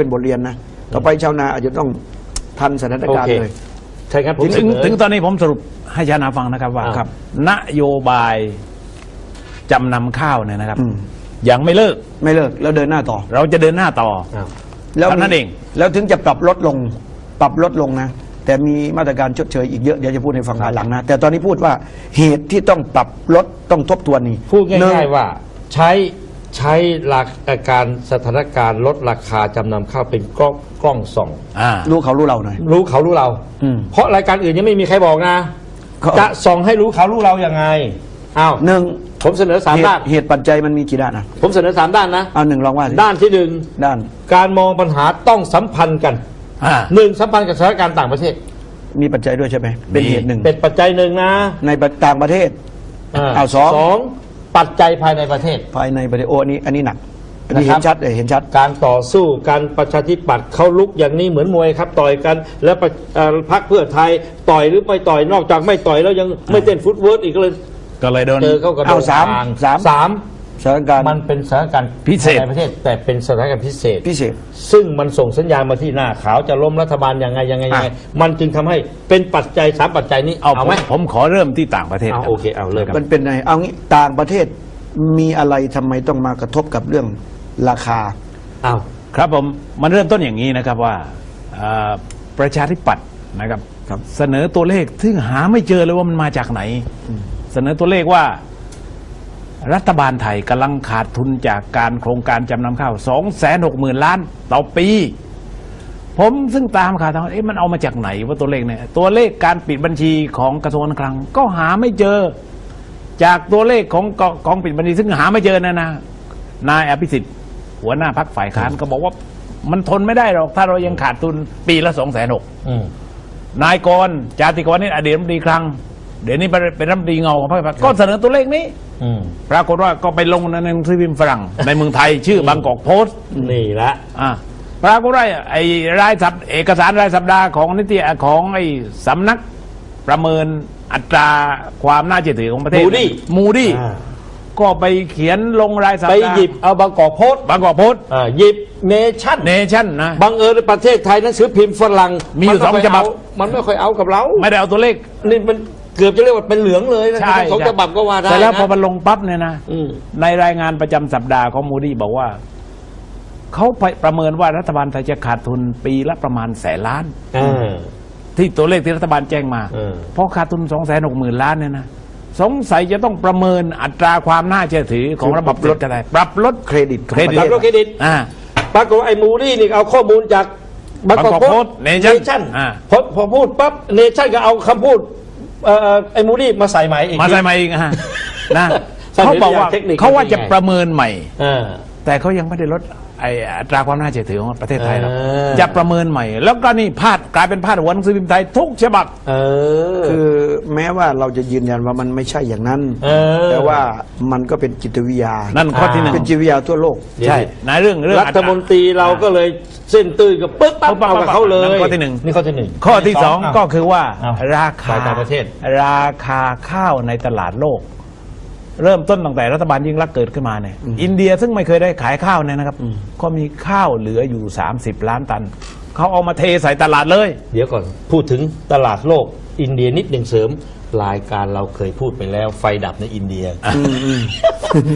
เป็นบทเรียนนะ ต่อไปชาวนาอาจจะต้องทันสถานการณ์โอเคเลย ใช่ครับผมถึงเสนอถึงตอนนี้ผมสรุปให้ชาวนาฟังนะครับว่าอ่าครับ นโยบายจำนำข้าวเนี่ยนะครับอืมยังไม่เลิกไม่เลิกแล้วเดินหน้าต่อ เราจะเดินหน้าต่ออ้าวแล้วเท่านั้นเอง แล้วถึงจะปรับลดลง ปรับลดลงนะ แต่มีมาตรการชดเชยอีกเยอะเดี๋ยวจะพูดในฝั่งภายหลังนะ แต่ตอนนี้พูดว่าเหตุที่ต้องปรับลดต้องทบทวนนี่พูดหนึ่ง่ายๆว่าใช้ ใช้หลักการสถานการณ์ลดราคาจำนำข้าวเป็นกล้องกล้องส่อง อ่า รู้เขารู้เราหน่อย รู้เขารู้เรา อืมเพราะรายการอื่นยังไม่มีใครบอกนะเขาจะส่องให้รู้เขารู้เราอย่างไงอ้าวหนึ่งผมเสนอสามเหตุด้านเหตุปัจจัยมันมีกี่ด้านนะผมเสนอสามด้านนะ เอาหนึ่งลองว่าสิด้านที่หนึ่งด้านการมองปัญหาต้องสัมพันธ์กันอ่า หนึ่งสัมพันธ์กับสถานการณ์ต่างประเทศ มีปัจจัยด้วยใช่ไหมเป็นมี เหตุหนึ่งเป็นปัจจัยหนึ่งนะในต่างประเทศาอ้าวสองสอง ปัจจัยภายในประเทศ ภายในประเทศโอ้อันนี้อันนี้หนักอันนี้นะคเห็รับนชัดเลยเห็นชัด การต่อสู้การประชาธิปัตย์เขาลุกอย่างนี้เหมือนมวยครับ ต่อยกันแล้วประเอ่อพรรคเพื่อไทยต่อยหรือไม่ต่อยนอกจากไม่ต่อยแล้วยังไม่เต้นฟุตเวิร์ดอีกเลยก็เลยโดน เจอเข้ากระโดเอาดสามทางสามสาม สถานการณ์ มันเป็นสถานการณ์พิเศษ ภายในประเทศ แต่เป็นสถานการณ์พิเศษ พิเศษ ซึ่งมันส่งสัญญาณมาที่หน้าขาวจะล้มรัฐบาลยังไงยังไงยังไง อะ มันจึงทำให้เป็นปัจจัยสามปัจจัยนี้เอาเอาผไหมมผมขอเริ่มที่ต่างประเทศเอารับ โอเคเอาเลยมันเป็นไงเอางี้ต่างประเทศมีอะไรทำไมต้องมากระทบกับเรื่องราคา เอาครับผมมันเริ่มต้นอย่างนี้นะครับว่าเอ่อประชาธิปัตย์นะครับ ครับ เสนอตัวเลขซึ่งหาไม่เจอเลยว่ามันมาจากไหน เสนอตัวเลขว่า รัฐบาลไทยกำลังขาดทุนจากการโครงการจำนำข้าว2 6 0 0 0 0 ล้านต่อปี ผมซึ่งตามข่าวทางเอ๊ะมันเอามาจากไหนว่าตัวเลขเนี่ยตัวเลขการปิดบัญชีของกระทรวงการคลัง ก็หาไม่เจอ จากตัวเลขของกกองปิดบัญชีซึ่งหาไม่เจอนะนะนายอภิสิทธิ์หัวหน้าพักฝ่ายค้านก็บอกว่ามันทนไม่ได้หรอก ถ้าเรายังขาดทุนปีละสองแสนหกอืมนายกรณ์จาติกรนี่อดีตรัฐมนตรีคลัง เดี๋ยวนี้เป็นรัฐมนตรีเงาของพรรคประชาธิปัตย์ก็เสนอตัวเลขนี้ อืมปรากฏว่าก็ไปลงในหนังสือพิมพ์ฝรั่ง ในเมืองไทยชื่อบางกอกโพสต์นี่ละ อ่าปรากฏว่าไอ้รายสัปเอกสารรายสัปดาห์ของนิติของไอ้สำนักประเมินอัตราความน่าเชื่อถือของประเทศ Moody มูดี้อ่า ก็ไปเขียนลงรายสัปไปดาห์หยิบเอาบางกอกโพสต์บางกอกโพสต์อ่าหยิบเนชั่นเนชั่นนะ บังเอิญในประเทศไทยหนังสือพิมพ์ฝรั่งมีอยู่นไค่สองฉบับเามันไม่ค่อยเอากับเรา ไม่ได้เอาตัวเลข นี่มัน เกือบจะเรียกว่าเป็นเหลืองเลยนะใช่ทั้งสองฉบับก็ว่าได้แต่แล้วนะพอมันลงปั๊บเนี่ยนะ อืม ในรายงานประจำสัปดาห์ของมูดี้บอกว่า เขาไปประเมินว่ารัฐบาลไทยจะขาดทุนปีละประมาณแสนล้าน อ่า ที่ตัวเลขที่รัฐบาลแจ้งมา เออ เพราะขาดทุนสองแสนหกหมื่นล้านเนี่ยนะ สงสัยจะต้องประเมินอัตราความน่าเชื่อถือของระบบรถก็ได้ปรับลด เครดิตของเครดิตประรับเทศเครดิต อ่า ปรากฏว่าไอ้มูรี่นี่เอาข้อมูลจากบางกอก Bangkok โพ Post สต์ Nation ชั่นอ่า พอพอพูดปั๊บเนชั่นก็เอาคำพูด เอ่อไอ้มูรี่มาใส่ใหม่อีก มาใส่มาอีกอะนะใส่เขาบอกว่าเทคนิคเขาว่าเป็นจะยังไงประเมินใหม่ อ่า แต่เขายังไม่ได้ลด ไออัตราความน่าเชื่อถือของประเทศไทยหรอกเออ จะประเมินใหม่ แล้วก็นี่พาดกลายเป็นพาดหัวหนังสือพิมพ์ไทยทุกฉบับ เออ คือแม้ว่าเราจะยืนยันว่ามันไม่ใช่อย่างนั้น เออ แต่ว่ามันก็เป็นจิตวิทยานั่นข้อที่หนึ่งเป็นจิตวิทยาทั่วโลกเดี๋ยวใช่ในเรื่องเรื่องรัฐมนตรีเราก็เลยเส้นตื้นกับปึ๊บปั๊บปั๊บเอากับเขาเลยนั่นข้อที่หนึ่ง นี่ข้อที่หนึ่ง ข้อที่สองาวก็คือว่า อ้าวราคาฝ่ายต่างประเทศ ราคาข้าวในตลาดโลก เริ่มต้นตั้งแต่รัฐบาลยิ่งรักษณ์เกิดขึ้นมาเนี่ยอินเดียซึ่งไม่เคยได้ขายข้าวเนี่ยนะครับ ก็มีข้าวเหลืออยู่ 30 ล้านตัน เขาเอามาเทใส่ตลาดเลย เดี๋ยวก่อนพูดถึงตลาดโลกอินเดียนิดหนึ่งเสริม รายการเราเคยพูดไปแล้วไฟดับในอินเดีย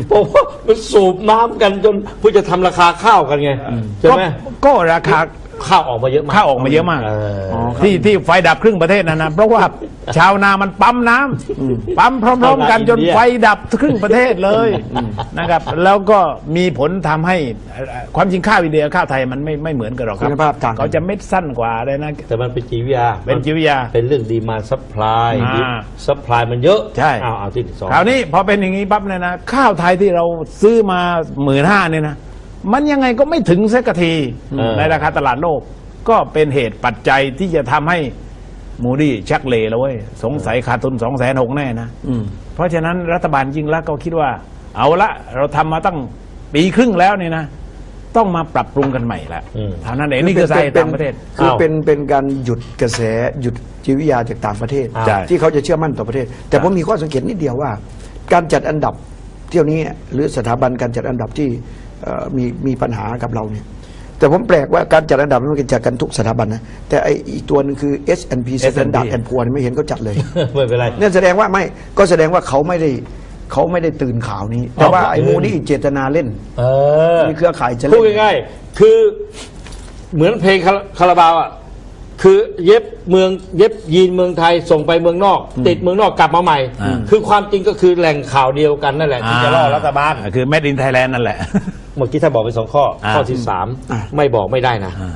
เพราะว่ามันสูบน้ำกันจนเพื่อจะทำราคาข้าวกันไงใช่ไหม ก็ก็ราคา ข้าวออกมาเยอะมากข้าวออกมาเยอะมากเออที่ที่ไฟดับครึ่งประเทศนะนะเพราะว่าชาวนามันปั๊มน้ำปั๊มพร้อม ๆ กันจนไฟดับครึ่งประเทศเลยนะครับ แล้วก็มีผลทำให้เอ่อความจริงข้าวอินเดียข้าวไทยมันไม่ไม่เหมือนกันหรอกครับคุณภาพต่างกันเขาจะเม็ดสั้นกว่าเลยนะแต่มันเป็นจิตวิทยาเป็นจิตวิทยาเป็นเรื่องดีมาซัพพลายอ่าซัพพลายมันเยอะใช่เอาเอาที่สองคราวนี้พอเป็นอย่างนี้ปั๊บเนี่ยนะข้าวไทยที่เราซื้อมาหมื่นห้าเนี่ยนะ มันยังไงก็ไม่ถึงสักทีเออ ในราคาตลาดโลก ก็เป็นเหตุปัจจัยที่จะทำให้มูดี้ชักเลแล้วเว้ยสงสัยขาดทุนสองแสนหกแน่นะ อืม เพราะฉะนั้นรัฐบาลยิ่งรักษณ์ก็คิดว่า เอาละเราทำมาตั้งปีครึ่งแล้วเนี่ยนะ ต้องมาปรับปรุงกันใหม่ละอืม เท่านั้นเองนี่คือสาเหตุต่างประเทศ คืออ้าวเป็นเป็นการหยุดกระแสหยุดจิตวิทยาจากต่างประเทศ ใช่ ที่เขาจะเชื่อมั่นต่อประเทศ แต่ผมมีข้อสังเกตนิดเดียวว่า การจัดอันดับเที่ยวนี้หรือสถาบันการจัดอันดับที่เอ่อ มีมีปัญหากับเราเนี่ยแต่ผมแปลกว่าการจัดอันดับมันเป็นจัดกันทุกสถาบันนะ แต่ไออีกตัวหนึงคือ S&P Standard and Poor's นี่ไม่เห็นเขาจัดเลยไม่เป็นไรนั่นแสดงว่าไม่ก็แสดงว่าเขาไม่ได้เขาไม่ได้ตื่นข่าวนี้ แต่ว่าไอ้ตื่นมูนี่เจตนาเล่นเออมีเครือข่ายจะเล่นพูดง่ายๆคือเหมือนเพลงคาราคาราบาวอะ คือเย็บเมืองเย็บยีนเมืองไทยส่งไปเมืองนอก ติดเมืองนอกกลับมาใหม่ อ่า คือความจริงก็คือแหล่งข่าวเดียวกันนั่นแหละที่จะล่อรัฐบาลอ่คือ Made in Thailand นั่นแหละ เมื่อกี้ถ้าบอกไปสองข้อ อ่าข้อที่สามอ่าไม่บอกไม่ได้นะ อ่า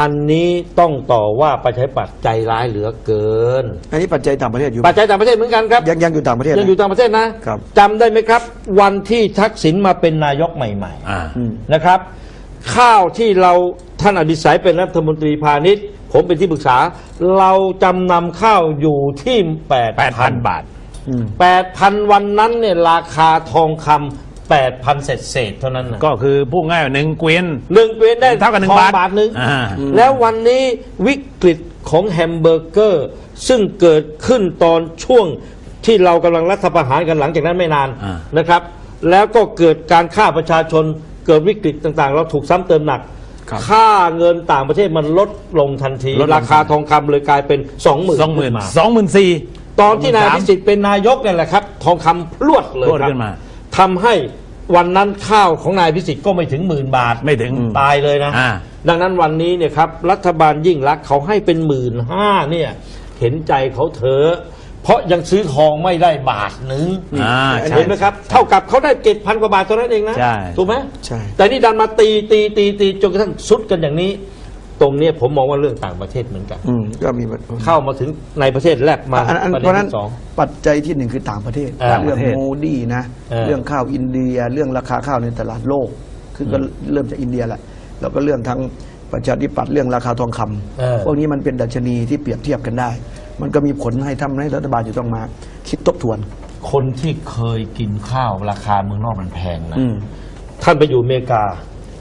อันนี้ต้องต่อว่าประชาธิปัตย์ใจร้ายเหลือเกิน อันนี้ปัจจัยต่างประเทศอยู่ปัจจัยต่างประเทศเหมือนกันครับ ยังยังอยู่ต่างประเทศยังอยู่ต่างประเทศนะครับ จำได้ไหมครับ วันที่ทักษิณมาเป็นนายกใหม่ๆอ่า อืมนะครับ ข้าวที่เราท่านอดิศัยเป็นรัฐมนตรีพาณิชย์ ผมเป็นที่ปรึกษา เราจำนำข้าวอยู่ที่แปด8,000บาท อืมแปดพันวันนั้นเนี่ยราคาทองคำแปดพันเศษเศษๆเท่านั้นนะก็คือพูดง่ายว่าหนึ่งเกวียน หนึ่งเกวียนได้เท่ากับหนึ่งทอบาทบาทหนึ่งอ่า แล้ววันนี้วิกฤตของแฮมเบอร์เกอร์ ซึ่งเกิดขึ้นตอนช่วงที่เรากำลังรัฐประหารกันหลังจากนั้นไม่นานอ่านะครับ แล้วก็เกิดการฆ่าประชาชนเกิดวิกฤตต่างๆ เราถูกซ้ำเติมหนัก ครับ ค่าเงินต่างประเทศมันลดลงทันที ลดลง ราคาทองคำเลยกลายเป็นสองหมื่นสองหมื่นสองหมื่นสี่ ตอนที่นายพิสิทธิ์เป็นนายกเนี่ยแหละครับ ทองคำพรวดเลยพรวดครับขึ้นมาทำให้วันนั้นข้าวของนายพิสิทธิ์ก็ไม่ถึงหมื่นบาทไม่ถึงตายเลยนะ อ่า ดังนั้นวันนี้เนี่ยครับรัฐบาลยิ่งรักษณ์เขาให้เป็นหมื่นห้าเนี่ย เห็นใจเขาเถอะ เพราะยังซื้อทองไม่ได้บาทหนึ่งอ่าใช่เห็นไหมครับ เท่ากับเขาได้เจ็ดพันกว่าบาทเท่านั้นเองนะ ใช่ ถูกไหมใช่ แต่นี่ดันมาตีตีตีตีจนกระทั่งสุดกันอย่างนี้ ตรงเนี้ยผมมองว่าเรื่องต่างประเทศเหมือนกัน อืมก็มีเข้ามาถึงในประเทศแรกมาอันอันประเพเด็ราะนฉะนั้นที่สอง ปัจจัยที่หนึ่งคือต่างประเทศเออเรื่องต่างประเทศ โมดีนะ เออ เรื่องข้าวอินเดีย เรื่องราคาข้าวในตลาดโลก คือก็เริ่มจากอินเดียแหละ แล้วก็เรื่องทางประชาธิปัตย์เรื่องราคาทองคำเออ พวกนี้มันเป็นดัชนีที่เปรียบเทียบกันได้ มันก็มีผลให้ทำให้รัฐบาลจะต้องมา คิดทบทวน คนที่เคยกินข้าวราคาเมืองนอกมันแพงนะอืม ท่านไปอยู่อเมริกา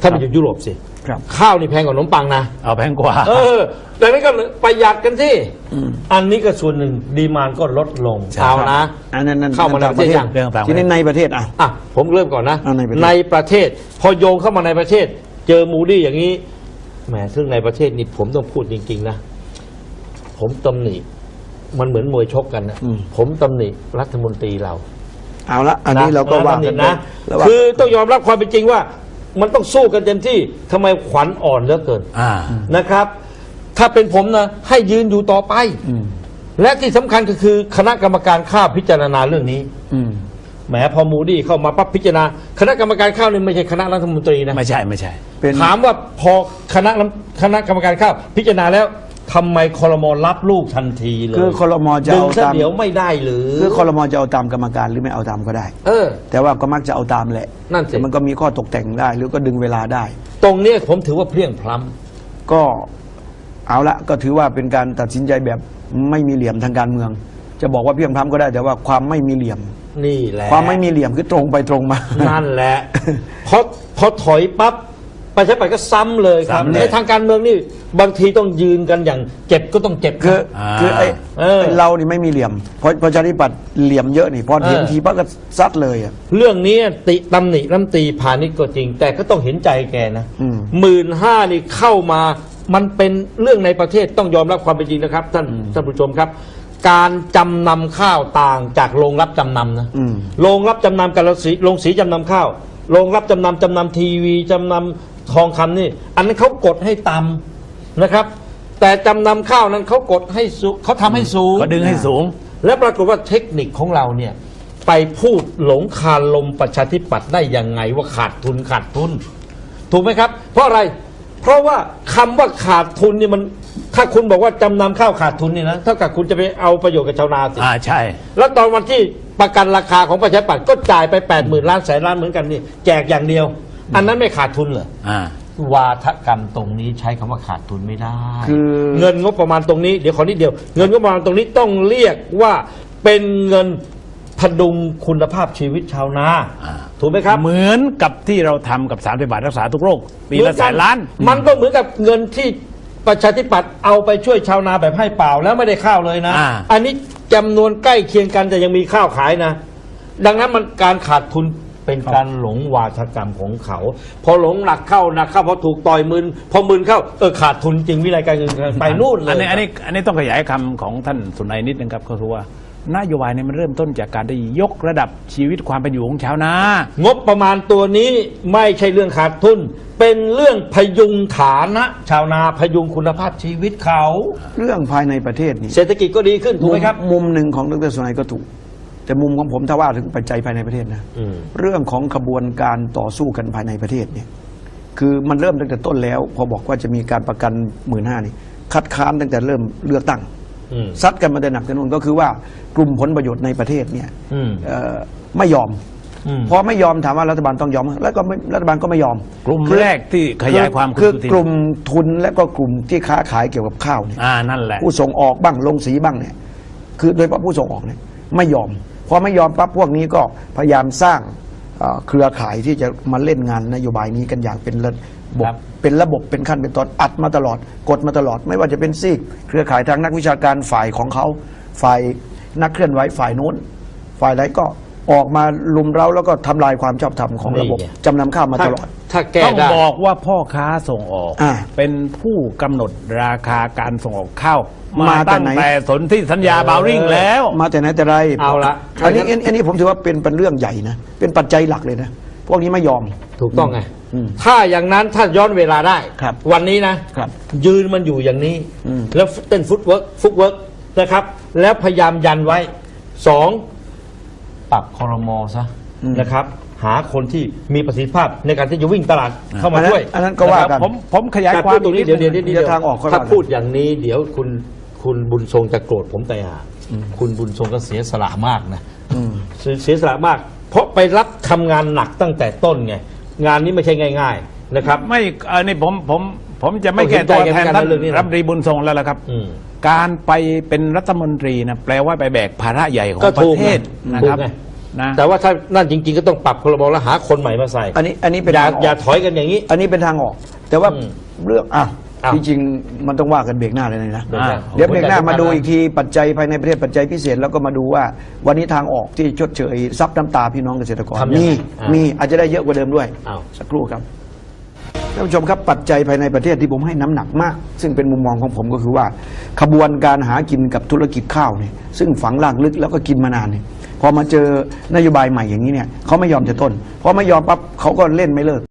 ท่านไปอยู่ยุโรปสิครับ ข้าวนี่แพงกว่าขนมปังนะ เอาแพงกว่า เออดังนั้นก็ประหยัดกันที่อันนี้ก็ส่วนหนึ่งดีมานก็ลดลงใช่ เอานะ อันนั้นนั่นเข้ามาในประเทศยัง เรื่องต่างประเทศที่ในในประเทศอะ อะ ผมเริ่มก่อนนะ เอาในประเทศประเทศ พอโยงเข้ามาในประเทศ เจอมูดี้อย่างนี้แหมซึ่งในประเทศนี่ผมต้องพูดจริง ๆ นะ ผมตำหนิ มันเหมือนมวยชกกันนะอืม ผมตำหนิรัฐมนตรีเราเอาละอันนี้เราก็ว่ากันนะแล้วว่า คือต้องยอมรับความเป็นจริงว่า มันต้องสู้กันเต็มที่ทำไมขวัญอ่อนเหลือเกินอ่า นะครับ ถ้าเป็นผมนะให้ยืนอยู่ต่อไปอืมและที่สำคัญก็คือคณะกรรมการข้าวพิจารณาเรื่องนี้อืมแหมพอมูดี้เข้ามาปั๊บพิจารณา คณะกรรมการข้าวนี่ไม่ใช่คณะรัฐมนตรีนะ ไม่ใช่ไม่ใช่ เป็นถามว่าพอคณะคณะกรรมการข้าวพิจารณาแล้ว ทำไมคอรมอรับลูกทันทีเลยคือคอรมอจะดึงเอาซะตามเดี๋ยวไม่ได้หรือ คือคอรมอจะเอาตามกรรมการหรือไม่เอาตามก็ได้ เออ แต่ว่าก็มักจะเอาตามแหละนั่นสิ แต่มันก็มีข้อตกแต่งได้ หรือก็ดึงเวลาได้ ตรงเนี้ยผมถือว่าเพลียงพล้ก็เอาละก็ถือว่าเป็นการตัดสินใจแบบไม่มีเหลี่ยมทางการเมือง จะบอกว่าเพียงพล้ำก็ได้ แต่ว่าความไม่มีเหลี่ยมำนี่แหละความไม่มีเหลี่ยมคือตรงไปตรงมา นั่นแหละพอพอถอยปั๊บ ประชาธิปัตย์ก็ซ้ำเลยครับซ้ำเลย ในทางการเมืองนี่บางทีต้องยืนกันอย่างเจ็บก็ต้องเจ็บ คืออ่า คือไอ้เออไอ้เรานี่ไม่มีเหลี่ยมเพราะประชาธิปัตย์เหลี่ยมเยอะนี่พอเห็นเออ ทีปั๊บก็ซัดเลยอะ เรื่องนี้ติตำหนิรัฐมนตรีพาณิชย์ก็จริง แต่ก็ต้องเห็นใจแกนะอืม หมื่นห้านี่เข้ามา มันเป็นเรื่องในประเทศต้องยอมรับความเป็นจริงนะครับ ท่านท่านผู้ชมครับ การจำนำข้าวต่างจากโรงรับจำนำนะ อืม โรงรับจำนำกับโรงสีโรงสีจำนำข้าว โรงรับจำนำจำนำทีวีจำนำ ทองคำนี่ อันนั้นเขากดให้ต่ำนะครับ แต่จำนำข้าวนั้นเขากดให้สูงเขาทำให้สูง ก็ดึงให้สูง และปรากฏว่าเทคนิคของเราเนี่ยไปพูดหลงคาลมประชาธิปัตย์ได้ยังไงว่าขาดทุนขาดทุน ถูกไหมครับ เพราะอะไรเพราะว่าคำว่าขาดทุนนี่มัน ถ้าคุณบอกว่าจำนำข้าวขาดทุนนี่นะเท่ากับคุณจะไปเอาประโยชน์กับชาวนาสิอ่าใช่ แล้วตอนวันที่ประกันราคาของประชาธิปัตย์ก็จ่ายไป8ปดหมื่นล้านแสนล้านเหมือนกันนี่แจกอย่างเดียว อันนั้นไม่ขาดทุนเหรออ่าวาทกรรมตรงนี้ใช้คำว่าขาดทุนไม่ได้ คือเงินงบประมาณตรงนี้เดี๋ยวขอนิดเดียว เงินงบประมาณตรงนี้ต้องเรียกว่าเป็นเงินพดุงคุณภาพชีวิตชาวนาอ่าถูกไหมครับ เหมือนกับที่เราทำกับสามสิบบาทรักษาทุกโรคปีละแสนล้าน มันก็เหมือนกับเงินที่ประชาธิปัตย์เอาไปช่วยชาวนาแบบให้เปล่าแล้วไม่ได้ข้าวเลยนะอ่าอันนี้จำนวนใกล้เคียงกันแต่ยังมีข้าวขายนะ ดังนั้นมันการขาดทุน เป็นการหลงวาทกรรมของเขา พอหลงหนักเข้าหนักเข้าพอถูกต่อยมืนพอมืนเข้าเออขาดทุนจริงวินัยการเงินไปนู่นเลยอันนี้อันนี้อันนี้ต้องขยายคำของท่านสุนัยนิดนึงครับก็คือว่านโยบายเนี่ยมันเริ่มต้นจากการได้ยกระดับชีวิตความเป็นอยู่ของชาวนางบประมาณตัวนี้ไม่ใช่เรื่องขาดทุน เป็นเรื่องพยุงฐานะ ชาวนาพยุงคุณภาพชีวิตเขา เรื่องภายในประเทศนี่เศรษฐกิจก็ดีขึ้นถูกไหมครับ มุมหนึ่งของดรสุนัยก็ถูก แต่มุมของผมถ้าว่าถึงปัจจัยภายในประเทศนะอืม เรื่องของขบวนการต่อสู้กันภายในประเทศเนี่ย คือมันเริ่มตั้งแต่ต้นแล้ว พอบอกว่าจะมีการประกันหมื่นห้านี่คัดค้านตั้งแต่เริ่มเลือกตั้ง อืม ซัดกันมาแต่หนักแต่นู่นก็คือว่ากลุ่มผลประโยชน์ในประเทศเนี่ยอืม เอ่อไม่ยอม อืม พอไม่ยอมถามว่ารัฐบาลต้องยอมแล้วก็ไม่รัฐบาลก็ไม่ยอมกลุ่มคือแรกที่ขยายความคือสุทินกลุ่มทุนและก็กลุ่มที่ค้าขายเกี่ยวกับข้าวเนี่ย อ่านั่นแหละ ผู้ส่งออกบ้างลงสีบ้างเนี่ย คือโดยเฉพาะผู้ส่งออกเนี่ยไม่ยอม พอไม่ยอมปั๊บพวกนี้ก็พยายามสร้างเอ่อเครือข่ายที่จะมาเล่นงานนโยบายนี้กันอย่างเป็นระบบครับเป็นระบบเป็นขั้นเป็นตอนอัดมาตลอด กดมาตลอด ไม่ว่าจะเป็นซีกเครือข่ายทางนักวิชาการฝ่ายของเขาฝ่ายนักเคลื่อนไหวฝ่ายโน้น ฝ่ายไหนก็ออกมาลุมเร้าแล้วก็ทำลายความชอบธรรมของระบบนี่ไงจำนำข้าวมาตลอด ถ้าแก้ต้องได้บอกว่าพ่อค้าส่งออกอ่าเป็นผู้กำหนดราคาการส่งออกข้าว มามาแต่ตั้งไหนแต่สนธิสัญญาบาวริ่งแล้ว มาแต่ไหนแต่ไรเอาละอันนี้อันอันนี้ผมถือว่าเป็นเป็นเรื่องใหญ่นะเป็นปัจจัยหลักเลยนะพวกนี้ไม่ยอมถูกต้องไงอืมถ้าอย่างนั้นถ้าย้อนเวลาได้ครับวันนี้นะครับยืนมันอยู่อย่างนี้อืมแล้วเต้นฟุตเวิร์กฟุตเวิร์กนะครับ แล้วพยายามยันไว้สองปรับคอรมอซะนะครับหาคนที่มีประสิทธิภาพในการที่จะวิ่งตลาดเข้ามาอันนั้นช่วย อันนั้นก็ว่ากันผมผมขยายแต่ควาพูมดตรงนี้กเดี๋ยวดเดี๋ยวงเดี๋ยวเดี๋ยวทางออกค่อยถ้าว่ากันพูดอย่างนี้เดี๋ยวคุณ คุณบุญทรงจะโกรธผมแต่หาคุณบุญทรงก็เสียสละมากนะอืมเสียเสียสละมาก เพราะไปรับทำงานหนักตั้งแต่ต้นไง งานนี้ไม่ใช่ง่าย ๆ นะครับ ไม่เออนี่ผมผมผมจะไม่ต้องแก้เห็นใจตัวกันแทนเหมือนกันท่านนะเรื่องนี้นะรัฐมนตรีบุญทรงแล้วล่ะครับอืมการไปเป็นรัฐมนตรีนะแปลว่าไปแบกภาระใหญ่ของก็ปถูระกเทศไงนะครับถูกไงนะแต่ว่าถ้านั่นจริงๆ ก็ต้องปรับพรบแล้วหาคนใหม่มาใส่ อันนี้อันนี้เป็นอย่าทางออย่าอกถอยกันอย่างนี้ อันนี้เป็นทางออก แต่ว่าอืมเรื่องอะ อ้าว ที่จริงมันต้องว่ากันเบรกหน้าเลยนะเบรกหน้าเดี๋ยวเบรกหน้ามาดูอีกทีปัจจัยภายในประเทศปัจจัยพิเศษแล้วก็มาดูว่า วันนี้ทางออกที่ชดเชยซับน้ำตาพี่น้องเกษตรกรทำยังไงมีอ่ามีมีอาจจะได้เยอะกว่าเดิมด้วยอ้าว สักครู่ครับท่านผู้ชมครับปัจจัยภายในประเทศที่ผมให้น้ำหนักมาก ซึ่งเป็นมุมมองของผมก็คือว่า ขบวนการหากินกับธุรกิจข้าวเนี่ยซึ่งฝังลากลึกแล้วก็กินมานานเนี่ยพอมาเจอนโยบายใหม่อย่างนี้เนี่ยเขาไม่ยอมจะต้นพอไม่ยอมปั๊บเขาก็เล่นไม่เลิก